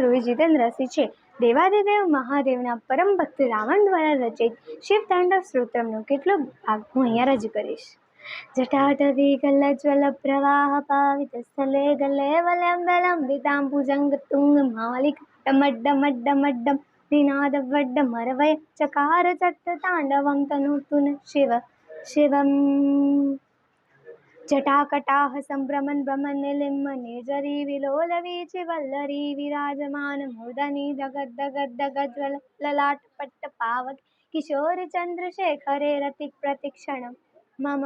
ધ્રુવી જીતેન્દ્રસિંહ છે દેવાદિદેવ મહાદેવના પરમ ભક્ત રાવણ દ્વારા રચિત શિવ તાંડવ સ્ત્રોત્રમનો કેટલોક ભાગ હું અહીંયા રજૂ કરીશ. જટાટવી ગલ્લજ્વલ પ્રવાહ પાવિત સ્થલે ગલે વલમ વલમ વિતામ ભુજંગ તુંગ માલિક ડમડ્ડમડ્ડમડ્ડમ નિનાદ વડ્ડમરવય ચકાર ચટ્ટ તાંડવમ તનુતુન શિવ શિવમ જટાકટાહ સંભ્રમન ભ્રમન નિલિમ્બ જરી વિલોલવી છે વલ્લરી વિરાજમાન મૂર્ધની જગદ જગદ જગજ્વલ લલાટ પટ્ટ પાવક કિશોર ચંદ્રશેખરે રતિક પ્રતિક્ષણ મમ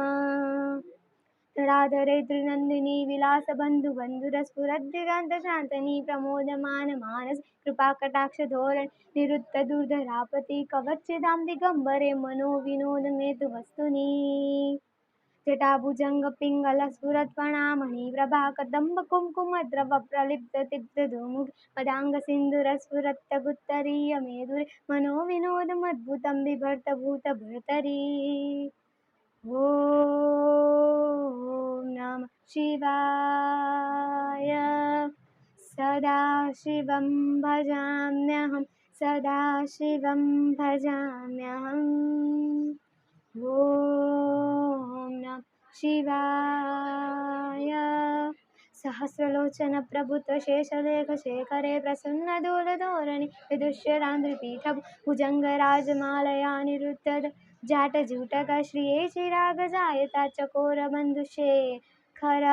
ધરાધરે ત્રિનંદિની વિલાસ બંધુ બંધુર સ્ફુરદ શાંતની પ્રમોદમાન માનસ કૃપા કટાક્ષ ધોરણ નિરુત્ત દુર્ધરાપતિ કવચિદામ દિગંબરે મનો વિનોદ મેતુ વસ્તુની જટાભુજંગ પિંગલ સ્ફુરત પ્રણામણી પ્રભા કદંબ કુમકુમ દ્રવ પ્રલિપ્ત તિપ્ત ધૂમુખ પદાંગ સિંદુર સ્ફુરત ગુત્તરીય મેદુરે મનો વિનોદ મદ્ભુતમ વિભર્ત ભૂત ભર્તરી નમ શિવાય સદાશિવં ભજામ્યહં સદાશિવં ભજામ્યહં ઓમ శివాయ సహస్రలోచన ప్రభుత్వ శేషలేఖ శేఖరే ప్రసన్న దూలధోరణి విదుష్యరాంధ్రపీఠ భుజంగరాజమాలయానిరుద్ధ జాట జూటక శ్రియేశిరాగజాయత చకోరబంధుశేఖర